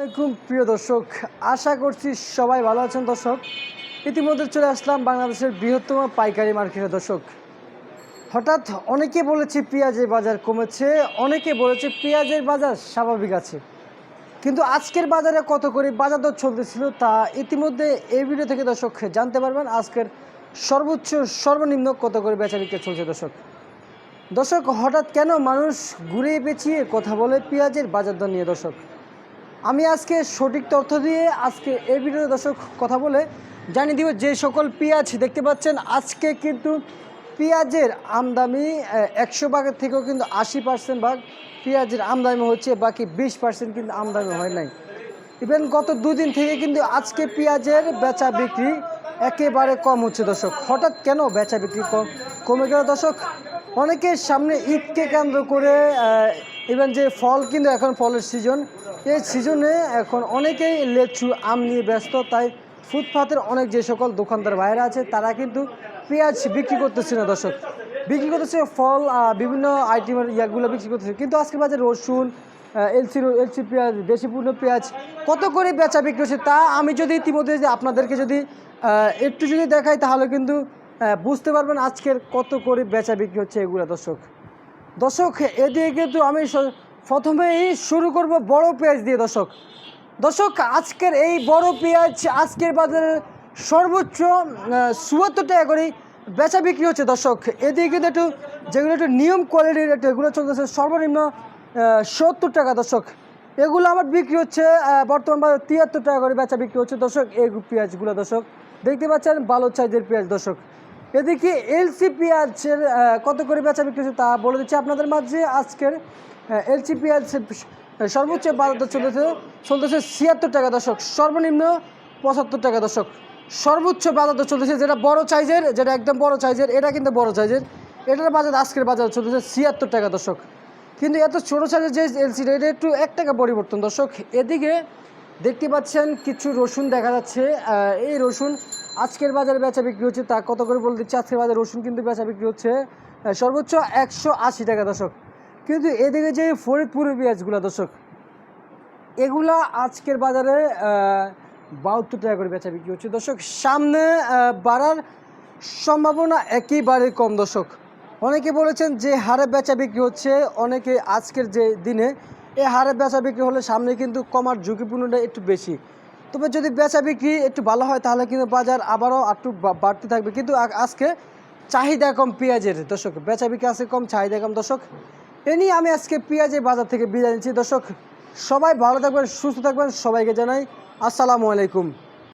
আসসালামাইকুম প্রিয় দর্শক। আশা করছি সবাই ভালো আছেন, দর্শক। ইতিমধ্যে চলে আসলাম বাংলাদেশের বৃহত্তম পাইকারি মার্কেটে, দর্শক। হঠাৎ অনেকে বলেছে পেঁয়াজের বাজার কমেছে, অনেকে বলেছে পেঁয়াজের বাজার স্বাভাবিক আছে। কিন্তু আজকের বাজারে কত করে বাজার দর চলতেছিল তা ইতিমধ্যে এই ভিডিও থেকে, দর্শক, জানতে পারবেন। আজকের সর্বোচ্চ, সর্বনিম্ন কত করে বেচা বিক্রি চলছে, দর্শক। দর্শক, হঠাৎ কেন মানুষ ঘুরিয়ে পেঁচিয়ে কথা বলে পেঁয়াজের বাজার দর নিয়ে, দর্শক? আমি আজকে সঠিক তথ্য দিয়ে আজকে এই ভিডিওতে দর্শক কথা বলে জানিয়ে দিব যে সকল পেঁয়াজ দেখতে পাচ্ছেন, আজকে কিন্তু পেঁয়াজের আমদানি একশো ভাগের থেকেও কিন্তু আশি পার্সেন্ট ভাগ পেঁয়াজের আমদানি হচ্ছে, বাকি বিশ পার্সেন্ট কিন্তু আমদানি হয় নাই। ইভেন গত দুদিন থেকে কিন্তু আজকে পেঁয়াজের বেচা বিক্রি একেবারে কম হচ্ছে দর্শক। হঠাৎ কেন বেচা বিক্রি কম কমে গেল দর্শক? অনেকের সামনে ঈদকে কেন্দ্র করে ইভেন যে ফল কিন্তু এখন ফলের সিজন এই সিজনে এখন অনেকেই লেচু, আম নিয়ে ব্যস্ত, তাই ফুটপাতের অনেক যে সকল দোকানদার বাইরে আছে, তারা কিন্তু পেঁয়াজ বিক্রি করতেছে না, দর্শক। বিক্রি করতেছে ফল বিভিন্ন আইটেমের ইয়াগুলো বিক্রি করতেছে। কিন্তু আজকে বাজারে রসুন এলসি এলসি পেঁয়াজ, দেশি পূর্ণ পেঁয়াজ, কত করে বেচা বিক্রি হচ্ছে তা আমি যদি ইতিমধ্যে যে আপনাদেরকে যদি একটু যদি দেখাই, তাহলে কিন্তু বুঝতে পারবেন আজকের কত করে বেচা বিক্রি হচ্ছে এগুলো, দর্শক। দর্শক, এদিকে কিন্তু আমি প্রথমেই শুরু করব বড় পেঁয়াজ দিয়ে, দর্শক। দর্শক, আজকের এই বড় পেঁয়াজ, আজকের বাজারে সর্বোচ্চ চুয়াত্তর টাকা করে বেচা বিক্রি হচ্ছে, দর্শক। এদিকে কিন্তু একটু, যেগুলো একটু নিয়ম কোয়ালিটির একটু, এগুলো চলতেছে সর্বনিম্ন সত্তর টাকা, দর্শক। এগুলো আমার বিক্রি হচ্ছে বর্তমান বাজারে তিয়াত্তর টাকা করে বেচা বিক্রি হচ্ছে, দর্শক, এই পেঁয়াজগুলো, দর্শক। দেখতে পাচ্ছেন, ভালো সাইজের পেঁয়াজ, দর্শক। এদিকে এলসি পেঁয়াজের কত করে বেচা বিক্রি হচ্ছে তা বলে দিচ্ছি আপনাদের মাঝে। আজকের এলসি পেঁয়াজ সর্বোচ্চ বাজার চলতেছে চলতেছে ছিয়াত্তর টাকা দশক, সর্বনিম্ন পঁচাত্তর টাকা দশক। সর্বোচ্চ বাজার দর চলতেছে, যেটা বড় সাইজের, যেটা একদম বড় সাইজের, এটা কিন্তু বড় সাইজের। এটার বাজার, আজকের বাজার চলতেছে ছিয়াত্তর টাকা দশক। কিন্তু এত ছোটো সাইজের যে এলসিটা এটা একটু এক টাকা পরিবর্তন দর্শক এদিকে দেখতে পাচ্ছেন কিছু রসুন দেখা যাচ্ছে এই রসুন আজকের বাজারে বেচা বিক্রি হচ্ছে, তা কত করে বলে দিচ্ছে? আজকের বাজারে রসুন কিন্তু বেচা বিক্রি হচ্ছে সর্বোচ্চ একশো আশি টাকা দর্শক। কিন্তু এদিকে যে ফরিদপুরের পেঁয়াজগুলো দর্শক, এগুলা আজকের বাজারে বাহাত্তর টাকা করে বেচা বিক্রি হচ্ছে। দর্শক, সামনে বাড়ার সম্ভাবনা একেবারে কম দর্শক। অনেকে বলেছেন যে হারে বেচা বিক্রি হচ্ছে, অনেকে আজকের যে দিনে এই হারে বেচা বিক্রি হলে সামনে কিন্তু কমার ঝুঁকিপূর্ণটা একটু বেশি। তবে যদি বেচা বিক্রি একটু ভালো হয়, তাহলে কিন্তু বাজার আবারও একটু বাড়তে থাকবে। কিন্তু আজকে চাহিদা কম পেঁয়াজের। দর্শক, বেচা বিক্রি আছে কম, চাহিদা কম। দর্শক, এ নিয়ে আমি আজকে পেঁয়াজের বাজার থেকে বিদায় নিচ্ছি। দর্শক, সবাই ভালো থাকবেন, সুস্থ থাকবেন। সবাইকে জানাই আসসালামু আলাইকুম।